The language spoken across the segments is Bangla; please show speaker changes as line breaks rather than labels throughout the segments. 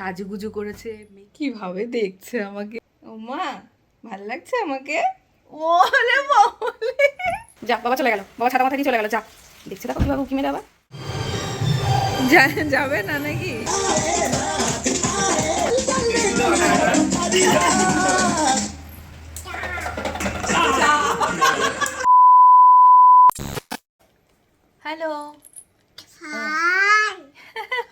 সাজুগুজু করেছে কীভাবে দেখছে আমাকে ও মা ভালো লাগছে আমাকে ওরে বাবলে যা বাবা চলে গেল বাবা ছাতা মাথা দিয়ে চলে গেল যা দেখছে দেখো কীভাবে উকি মেরে আবার যাবে না নাকি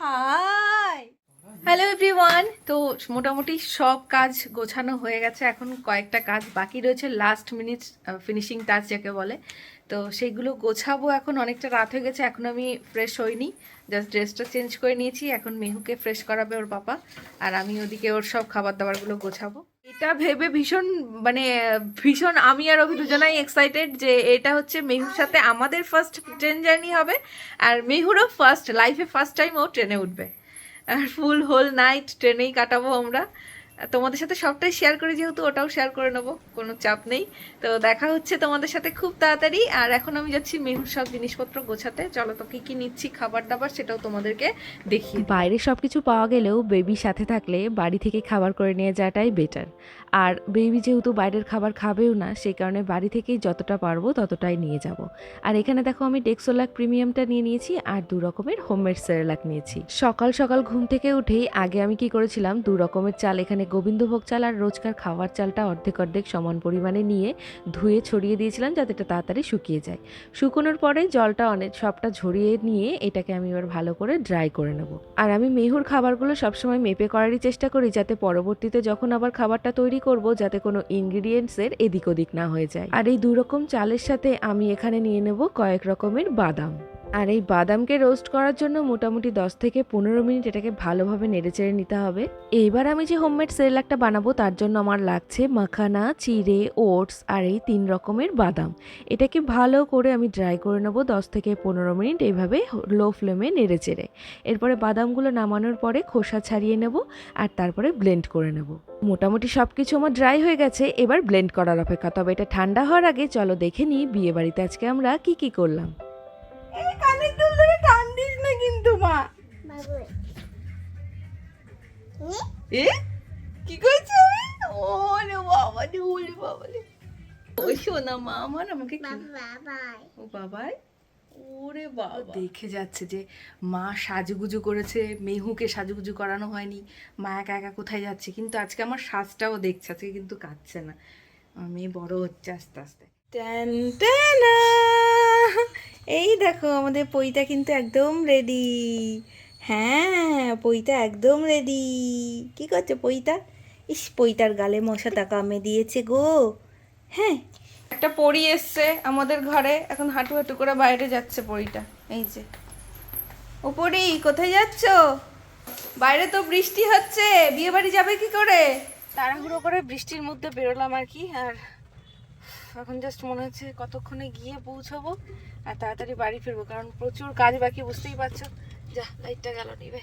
হাই হ্যালো এভরিওয়ান তো মোটামুটি সব কাজ গোছানো হয়ে গেছে। এখন কয়েকটা কাজ বাকি রয়েছে। লাস্ট মিনিট ফিনিশিং টাচ যাকে বলে। তো সেইগুলো গোছাবো এখন। অনেকটা রাত হয়ে গেছে। এখন আমি ফ্রেশ হইনি। জাস্ট ড্রেসটা চেঞ্জ করে নিয়েছি। এখন মেহুকে ফ্রেশ করাবে ওর পাপা। আর আমি ওদিকে ওর সব খাবার দাবারগুলো গোছাবো। এটা ভেবে ভীষণ মানে ভীষণ আমি আর অভি দুজনাই এক্সাইটেড যে এটা হচ্ছে মেহুর সাথে আমাদের ফার্স্ট ট্রেন জার্নি হবে। আর মেহুরও ফার্স্ট লাইফে ফার্স্ট টাইম ও ট্রেনে উঠবে। আর ফুল হোল নাইট ট্রেনেই কাটাবো আমরা। তোমাদের সাথে সবটাই শেয়ার করি, যেহেতু ওটাও শেয়ার করে নেব, কোনো চাপ নেই। তো দেখা হচ্ছে তোমাদের সাথে খুব তাড়াতাড়ি। আর এখন আমি যাচ্ছি মেহুর সব জিনিসপত্র গোছাতে। চলো তো কী কী নিচ্ছি, খাবার দাবার সেটাও তোমাদেরকে দেখি
বাইরে সব কিছু পাওয়া গেলেও বেবি সাথে থাকলে বাড়ি থেকে খাবার করে নিয়ে যাওয়াটাই বেটার আর বেবি যেহেতু বাইরের খাবার খাবেও না, সেই কারণে বাড়ি থেকেই যতটা পারব ততটাই নিয়ে যাব। আর এখানে দেখো আমি ডেক্সোলাক প্রিমিয়ামটা নিয়ে নিয়েছি আর দু রকমের হোমমেড সেরেলাক নিয়েছি। সকাল সকাল ঘুম থেকে উঠেই আগে আমি কি করেছিলাম, দু রকমের চাল, এখানে গোবিন্দভোগ চাল আর রোজকার খাওয়ার চালটা অর্ধেক অর্ধেক সমান পরিমাণে নিয়ে ধুয়ে ছড়িয়ে দিয়েছিলাম যাতে এটা তাড়াতাড়ি শুকিয়ে যায়। শুকোনোর পরে জলটা অনেক সবটা ঝরিয়ে নিয়ে এটাকে আমি এবার ভালো করে ড্রাই করে নেব। আর আমি মেহুর খাবারগুলো সবসময় মেপে করারই চেষ্টা করি যাতে পরবর্তীতে যখন আবার খাবারটা তৈরি করব যাতে কোনো ইনগ্রিডিয়েন্টসের এদিক ওদিক না হয়ে যায়। আর এই দুরকম চালের সাথে আমি এখানে নিয়ে নেব কয়েক রকমের বাদাম। আর এই বাদামকে রোস্ট করার জন্য মোটামুটি 10 থেকে পনেরো মিনিট এটাকে ভালোভাবে নেড়েচেড়ে নিতে হবে। এইবার আমি যে হোমমেড সেরেলাকটা বানাবো, তার জন্য আমার লাগছে মাখানা, চিড়ে, ওটস আর এই তিন রকমের বাদাম। এটাকে ভালো করে আমি ড্রাই করে নেব দশ থেকে পনেরো মিনিট এইভাবে লো ফ্লেমে নেড়ে চেড়ে এরপরে বাদামগুলো নামানোর পরে খোসা ছাড়িয়ে নেব আর তারপরে ব্লেন্ড করে নেব। মোটামুটি সব কিছু আমার ড্রাই হয়ে গেছে, এবার ব্লেন্ড করার অপেক্ষা। তবে এটা ঠান্ডা হওয়ার আগে চলো দেখে নিই বিয়ে বাড়িতে আজকে আমরা কি কি করলাম।
কানের দুল ধরে টান দিস না কিন্তু মা। এ? কি করছে ওরে বাবা রে ওরে বাবা রে। শোনা মা আমার আমাকে ও বাবাই? ওরে বাবা। দেখে যাচ্ছে যে মা সাজুগুজু করেছে মেহুকে সাজুগুজু করানো হয়নি। মা একা একা কোথায় যাচ্ছে? কিন্তু আজকে আমার সাজটাও দেখছে আজকে কিন্তু কাঁদছে না। মেয়ে বড় হচ্ছে আস্তে আস্তে। ট্যান ট্যানা। এই দেখো আমাদের পইটা কিন্তু একদম রেডি হ্যাঁ পইটা একদম রেডি কি করছে পইটা ইস পইটার গালে মশাটা কামে দিয়েছে গো। হ্যাঁ। একটা পরি এসছে আমাদের ঘরে এখন হাঁটু হাঁটু করে বাইরে যাচ্ছে পরিটা। এই যে। ও পরি কোথায় যাচ্ছ? বাইরে তো বৃষ্টি হচ্ছে বিয়ে বাড়ি যাবে কি করে? তাড়াহুড়ো করে বৃষ্টির মধ্যে বেরোলাম আর কি আর এখন জাস্ট মনে হচ্ছে কতক্ষণে গিয়ে পৌঁছবো আর তাড়াতাড়ি বাড়ি ফিরবো, কারণ প্রচুর কাজ বাকি, বুঝতেই পারছ? যা লাইটটা গেল, নিবে।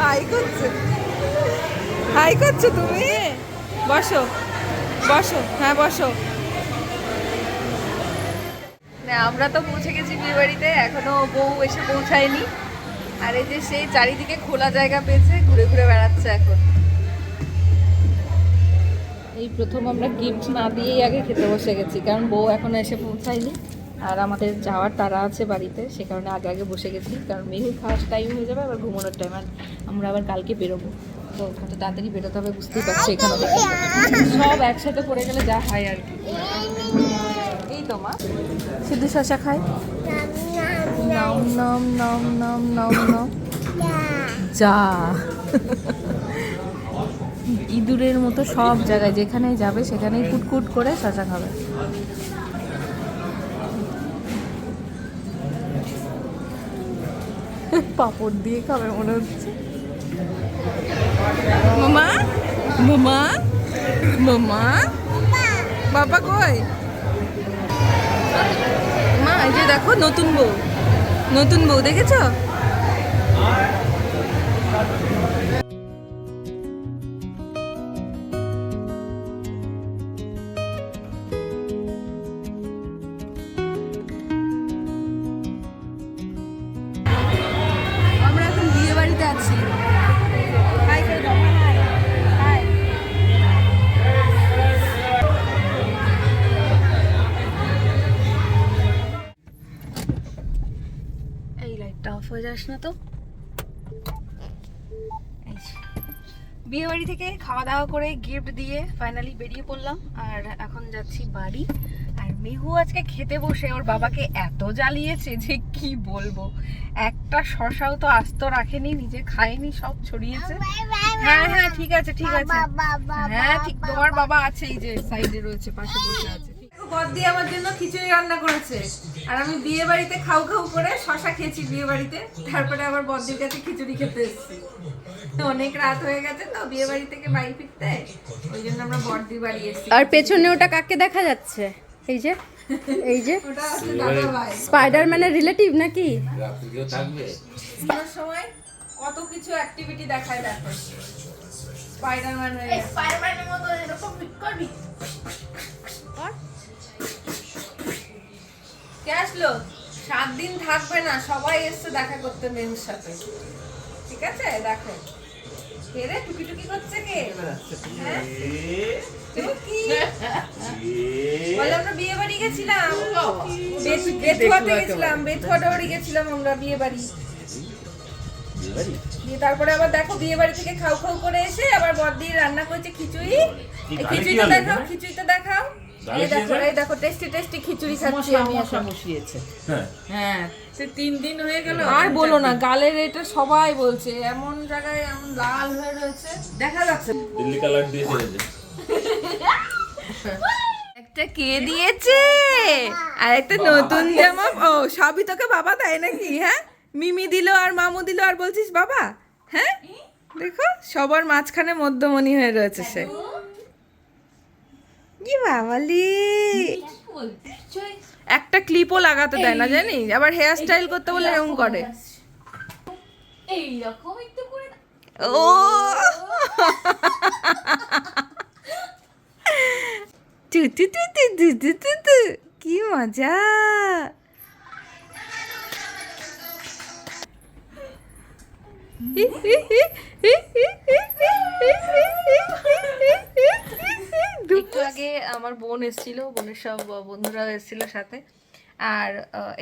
হাই করছে। হাই করছ তুমি? বসো বসো হ্যাঁ বসো। না আমরা তো পৌঁছে গেছি বিয়ে বাড়িতে এখনও বউ এসে পৌঁছায়নি। আর এই যে সেই চারিদিকে খোলা জায়গা পেয়েছে ঘুরে ঘুরে বেড়াচ্ছে এখন। এই প্রথম আমরা গিফট না দিয়েই আগে খেতে বসে গেছি কারণ বউ এখনও এসে পৌঁছায়নি। আর আমাদের যাওয়ার তারা আছে বাড়িতে সে কারণে আগে আগে বসে গেছি কারণ মেহুর খাওয়ার টাইম হয়ে যাবে আবার ঘুমানোর টাইম আর আমরা আবার কালকে বেরোবো। তো তাড়াতাড়ি বেরোতে হবে, বুঝতেই পারছি এখানে সব একসাথে পড়ে গেলে যা হয় আর কি। এই তো মা শুধু শশা খায়? নাম নাম নাম নাম নাম নাম। যা। ইঁদুরের মতো সব জায়গায় যেখানে যাবে সেখানেই কুটকুট করে শশা খাবে। পাপড় দিয়ে খাবে মনে হচ্ছে। মামা? মামা? মামা? বাবা কই? মা, এই যে দেখো, নতুন বউ। নতুন বউ, দেখেছ? আমরা এখন বিয়ে বাড়িতে আছি। না তো। বিয়ে বাড়ি থেকে খাওয়া দাওয়া করে গিফট দিয়ে ফাইনালি বেরিয়ে পড়লাম, আর এখন যাচ্ছি বাড়ি। আর মেহু আজকে খেতে বসে, ওর বাবাকে এত জ্বালিয়েছে যে কি বলব। একটা শশাও তো আস্ত রাখেনি, নিজে খায়নি, সব ছড়িয়েছে। হ্যাঁ হ্যাঁ ঠিক আছে ঠিক আছে। হ্যাঁ ঠিক, তোমার বাবা আছে এই যে সাইডে রয়েছে, পাশে বসে আছে। বদ্দি আমার জন্য খিচুড়ি রান্না করেছে। আর আমি বিয়ে বাড়িতে খাও খাও করে শশা খেয়েছি বিয়ে বাড়িতে। তারপরে আবার বদ্দির কাছে খিচুড়ি খেতে এসেছি। অনেক রাত হয়ে গেছে তো বিয়ে বাড়ি থেকে বাড়ি ফিরতে। ওই জন্য আমরা বর্দি বাড়ি এসেছি।
আর পেছনে ওটা কাকে দেখা যাচ্ছে? এই যে এই যে। স্পাইডারম্যানের রিলেটিভ নাকি?
সময় কত কিছু অ্যাক্টিভিটি দেখায় দেখো। স্পাইডারম্যান। স্পাইডারম্যানের মতো এরকম করবি কে আসলো? সাত দিন থাকবে না সবাই এসছে দেখা করতে মেয়ের সাথে। ঠিক আছে? দেখো। কে রে টুকি টুকি করছে কে? হ্যাঁ? টুকি? বলে আমরা বিয়ে বাড়ি গেছিলাম। বেথ- বেথুয়াতে গেছিলাম বেথুয়াটা বাড়ি গেছিলাম আমরা বিয়ে বাড়ি। দিয়ে তারপরে আবার দেখো বিয়ে বাড়ি থেকে খাও খাও করে এসে আবার বর দিয়ে রান্না করেছে খিচুড়ি। খিচুড়িটা দেখাও খিচুড়িটা দেখাও। এই দেখো এই দেখো টেস্টি টেস্টি খিচুড়ি খাচ্ছি আমি এখন।
হ্যাঁ।
সে তিন দিন হয়ে গেল আর বলো না গালের এটা সবাই বলছে এমন জায়গায় এমন লাল হয়ে রয়েছে দেখা যাচ্ছে।
দিল্লি কালার দিয়ে ছেড়েছে
একটা কে দিয়েছে? আর একটা নতুন জামা ও সবই তোকে বাবা দেয় নাকি হ্যাঁ? মিমি দিল আর মামু দিল আর বলছিস বাবা হ্যাঁ? দেখো সবার মাঝখানে মধ্যমণি হয়ে রয়েছে সে। কি বাবালি একটা ক্লিপও লাগাতে দেয় না জানি আবার হেয়ার স্টাইল করতে বলে এরকম করে ও কি মজা একটু আগে আমার বোন এসেছিল বোনের সব বন্ধুরা এসেছিল সাথে। আর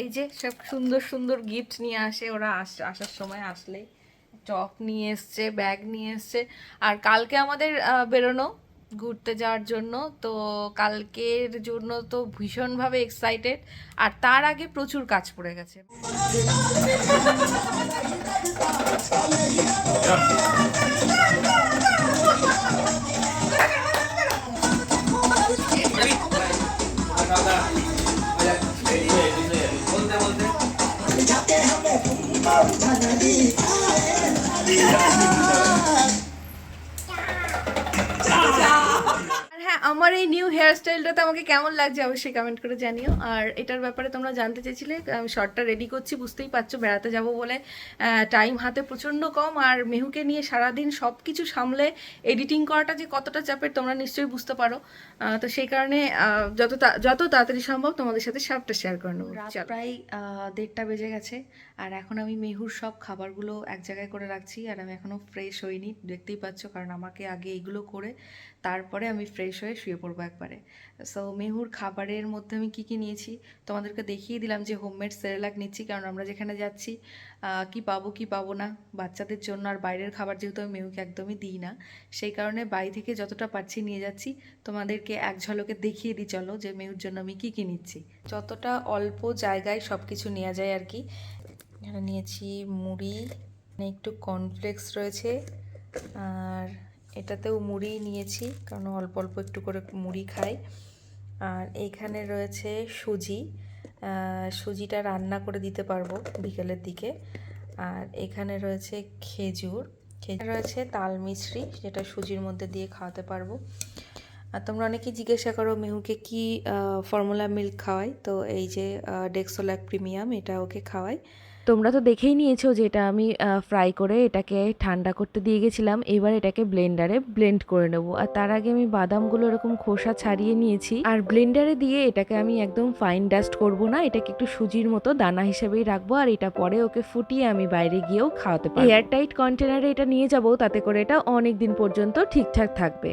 এই যে সব সুন্দর সুন্দর গিফট নিয়ে আসে ওরা আস আসার সময় আসলেই। চক নিয়ে এসছে ব্যাগ নিয়ে এসছে। আর কালকে আমাদের বেরোনো ঘুরতে যাওয়ার জন্য। তো কালকের জন্য তো ভীষণভাবে এক্সাইটেড আর তার আগে প্রচুর কাজ পড়ে গেছে। আর হ্যাঁ আমার এই নিউ হেয়ার স্টাইলটাতে আমাকে কেমন লাগছে অবশ্যই কমেন্ট করে জানিও। আর এটার ব্যাপারে তোমরা জানতে চেয়েছিলে আমি শর্টটা রেডি করছি বুঝতেই পারছ বেড়াতে যাব বলে টাইম হাতে প্রচণ্ড কম। আর মেহুকে নিয়ে সারাদিন সব কিছু সামলে এডিটিং করাটা যে কতটা চাপের তোমরা নিশ্চয়ই বুঝতে পারো। তো সেই কারণে যত তা- যত তাড়াতাড়ি সম্ভব তোমাদের সাথে সবটা শেয়ার করে নেব। প্রায় দেড়টা বেজে গেছে। আর এখন আমি মেহুর সব খাবারগুলো এক জায়গায় করে রাখছি আর আমি এখনও ফ্রেশ হইনি, দেখতেই পাচ্ছ কারণ আমাকে আগে এইগুলো করে তারপরে আমি ফ্রেশ হয়ে শুয়ে পড়ব একবারে। সো মেহুর খাবারের মধ্যে আমি কি কি নিয়েছি? তোমাদেরকে দেখিয়ে দিলাম যে হোমমেড সেরেলাক নিচ্ছি কারণ আমরা যেখানে যাচ্ছি কি পাবো কি পাবো না, বাচ্চাদের জন্য আর বাইরের খাবার যেহেতু আমি মেহুকে একদমই দিই না, সেই কারণে বাড়ি থেকে যতটা পারছি নিয়ে যাচ্ছি। তোমাদেরকে এক ঝলকে দেখিয়ে দিই, চলো যে মেহুর জন্য আমি কী কী নিচ্ছি। যতটা অল্প জায়গায় সব কিছু নেওয়া যায় আর কি এখানে নিয়েছি মুড়ি, এখানে একটু কর্নফ্লেক্স রয়েছে। আর এটাতেও মুড়ি নিয়েছি, কারণ অল্প অল্প একটু করে মুড়ি খাই। আর এইখানে রয়েছে সুজি। সুজিটা রান্না করে দিতে পারব বিকেলের দিকে। আর এখানে রয়েছে খেজুর। খেজুর রয়েছে তাল মিছরি, যেটা সুজির মধ্যে দিয়ে খাওয়াতে পারব। আর তোমরা অনেকেই জিজ্ঞাসা করো, মেহুকে কি ফর্মুলা মিল্ক খাওয়াই? তো এই যে ডেক্সোল্যাক প্রিমিয়াম এটা ওকে খাওয়াই। তোমরা তো দেখেই নিয়েছো যে এটা আমি ফ্রাই করে এটাকে ঠান্ডা করতে দিয়ে গেছিলাম। এবার এটাকে ব্লেন্ডারে ব্লেন্ড করে নেব। আর তার আগে আমি বাদামগুলো এরকম খোসা ছাড়িয়ে নিয়েছি। আর ব্লেন্ডারে দিয়ে এটাকে আমি একদম ফাইন ডাস্ট করব না, এটাকে একটু সুজির মতো দানা হিসেবেই রাখব। আর এটা পরে ওকে ফুটিয়ে আমি বাইরে গিয়েও খাওয়াতে পারব। এয়ার টাইট কন্টেনারে এটা নিয়ে যাব, তাতে করে এটা অনেক দিন পর্যন্ত ঠিকঠাক থাকবে।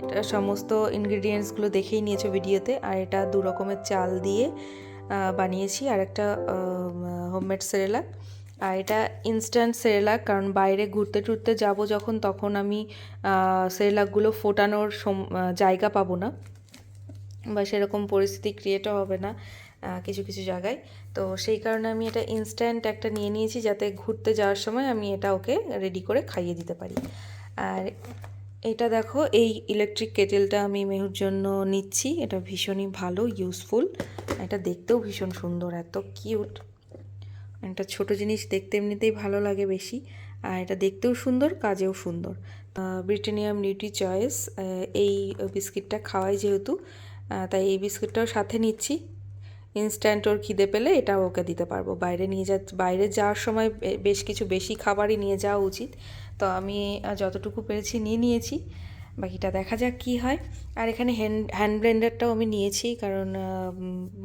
এটা সমস্ত ইনগ্রিডিয়েন্টসগুলো দেখেই নিয়েছো ভিডিওতে, আর এটা দু রকমের চাল দিয়ে বানিয়েছি, আর একটা হোমমেড সেরেলাক আর এটা ইনস্ট্যান্ট সেরেলাক কারণ বাইরে ঘুরতে টুরতে যাব যখন, তখন আমি সেরেলাকগুলো ফোটানোর জায়গা পাবো না। বা সেরকম পরিস্থিতি ক্রিয়েটও হবে না কিছু কিছু জায়গায়। তো সেই কারণে আমি এটা ইনস্ট্যান্ট একটা নিয়ে নিয়েছি, যাতে ঘুরতে যাওয়ার সময় আমি এটা ওকে রেডি করে খাইয়ে দিতে পারি। আর এটা দেখো, এই ইলেকট্রিক কেটেলটা আমি মেহুর জন্য নিচ্ছি। এটা ভীষণই ভালো ইউজফুল এটা দেখতেও ভীষণ সুন্দর, এত কিউট একটা ছোট জিনিস দেখতে এমনিতেই ভালো লাগে বেশি, আর এটা দেখতেও সুন্দর, কাজেও সুন্দর। ব্রিটেনিয়াম নিউট্রি চয়েস এই বিস্কিটটা খাওয়াই যেহেতু তাই এই বিস্কিটটাও সাথে নিচ্ছি। ইনস্ট্যান্ট ওর খিদে পেলে এটা ওকে দিতে পারব। বাইরে নিয়ে যা, বাইরে যাওয়ার সময় বেশ কিছু বেশি খাবারই নিয়ে যাওয়া উচিত। তো আমি যতটুকু পেরেছি নিয়ে নিয়েছি। বাকিটা দেখা যাক কি হয়। আর এখানে হ্যান্ড হ্যান্ড ব্লেন্ডারটাও আমি নিয়েছি কারণ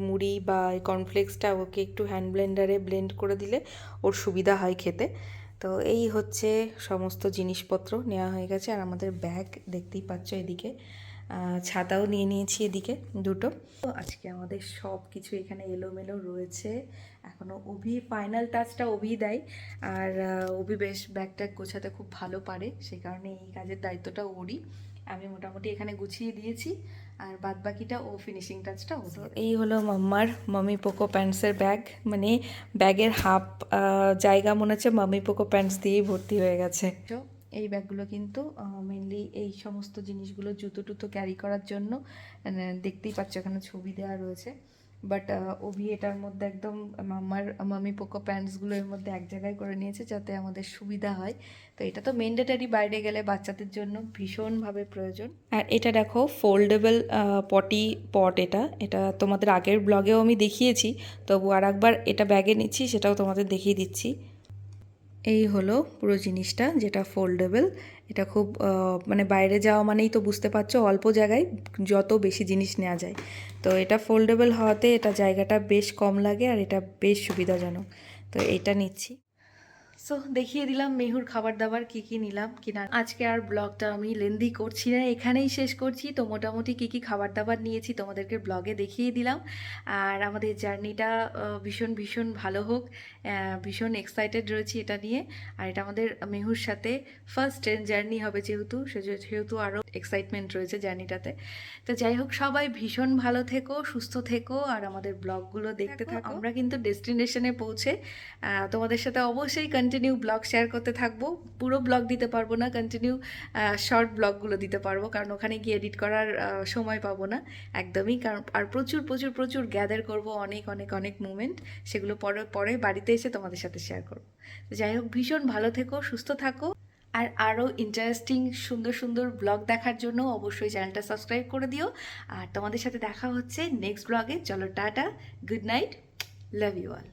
মুড়ি বা কর্নফ্লেক্সটা ওকে একটু হ্যান্ড ব্লেন্ডারে ব্লেন্ড করে দিলে ওর সুবিধা হয় খেতে। তো এই হচ্ছে সমস্ত জিনিসপত্র নেওয়া হয়ে গেছে। আর আমাদের ব্যাগ দেখতেই পাচ্ছ এদিকে। ছাতাও নিয়ে নিয়েছি এদিকে দুটো। তো আজকে আমাদের সব কিছু এখানে এলোমেলো রয়েছে। এখনও অভি ফাইনাল টাচটা অভি দেয়। আর অভি বেশ ব্যাগ ট্যাগ গোছাতে খুব ভালো পারে সেই কারণে এই কাজের দায়িত্বটা ওরই। আমি মোটামুটি এখানে গুছিয়ে দিয়েছি আর বাদ বাকিটা ও ফিনিশিং টাচটা ও এই হলো মাম্মার মামি পোকো প্যান্টসের ব্যাগ মানে ব্যাগের হাফ জায়গা মনে হচ্ছে মামি পোকো প্যান্টস দিয়েই ভর্তি হয়ে গেছে। এই ব্যাগগুলো কিন্তু মেনলি এই সমস্ত জিনিসগুলো জুতো টুতো ক্যারি করার জন্য মানে দেখতেই পাচ্ছ এখানে ছবি দেওয়া রয়েছে। বাট ওভি এটার মধ্যে একদম মামার, মামি পোকো প্যান্টসগুলো এর মধ্যে এক জায়গায় করে নিয়েছে যাতে আমাদের সুবিধা হয়। তো এটা তো মেন্ডেটারি বাইরে গেলে বাচ্চাদের জন্য ভীষণভাবে প্রয়োজন। আর এটা দেখো ফোল্ডেবল পটি পট এটা। এটা তোমাদের আগের ব্লগেও আমি দেখিয়েছি, তবু আর একবার এটা ব্যাগে নিচ্ছি, সেটাও তোমাদের দেখিয়ে দিচ্ছি। এই হলো পুরো জিনিসটা যেটা ফোল্ডেবল এটা খুব মানে বাইরে যাওয়া মানেই তো বুঝতে পারছ, অল্প জায়গায় যত বেশি জিনিস নেওয়া যায়। তো এটা ফোল্ডেবল হওয়াতে এটা জায়গাটা বেশ কম লাগে আর এটা বেশ সুবিধাজনক। তো এটা নিচ্ছি। সো দেখিয়ে দিলাম মেহুর খাবার দাবার কি কি নিলাম কিনা। আজকে আর ব্লগটা আমি লেন্দি করছি না এখানেই শেষ করছি। তো মোটামুটি কি কি খাবার দাবার নিয়েছি তোমাদেরকে ব্লগে দেখিয়ে দিলাম। আর আমাদের জার্নিটা ভীষণ ভীষণ ভালো হোক ভীষণ এক্সাইটেড রয়েছি এটা নিয়ে। আর এটা আমাদের মেহুর সাথে ফার্স্ট ট্রেন জার্নি হবে যেহেতু সেহেতু আরও এক্সাইটমেন্ট রয়েছে জার্নিটাতে। তো যাই হোক সবাই ভীষণ ভালো থেকো সুস্থ থেকো আর আমাদের ব্লগগুলো দেখতে থাকো। আমরা কিন্তু ডেস্টিনেশনে পৌঁছে তোমাদের সাথে অবশ্যই কন্টিনিউ ব্লগ শেয়ার করতে থাকব। পুরো ব্লগ দিতে পারব না কন্টিনিউ শর্ট ব্লগগুলো দিতে পারব, কারণ ওখানে গিয়ে এডিট করার সময় পাবো না একদমই। কারণ, আর প্রচুর প্রচুর প্রচুর গ্যাদার করব অনেক অনেক অনেক মুমেন্ট সেগুলো পরে পরে বাড়িতে এসে তোমাদের সাথে শেয়ার করব। যাই হোক, ভীষণ ভালো থেকো, সুস্থ থাকো। আর আরও ইন্টারেস্টিং সুন্দর সুন্দর ব্লগ দেখার জন্য অবশ্যই চ্যানেলটা সাবস্ক্রাইব করে দিও। আর তোমাদের সাথে দেখা হচ্ছে নেক্সট ব্লগে চলো, tata good night love you all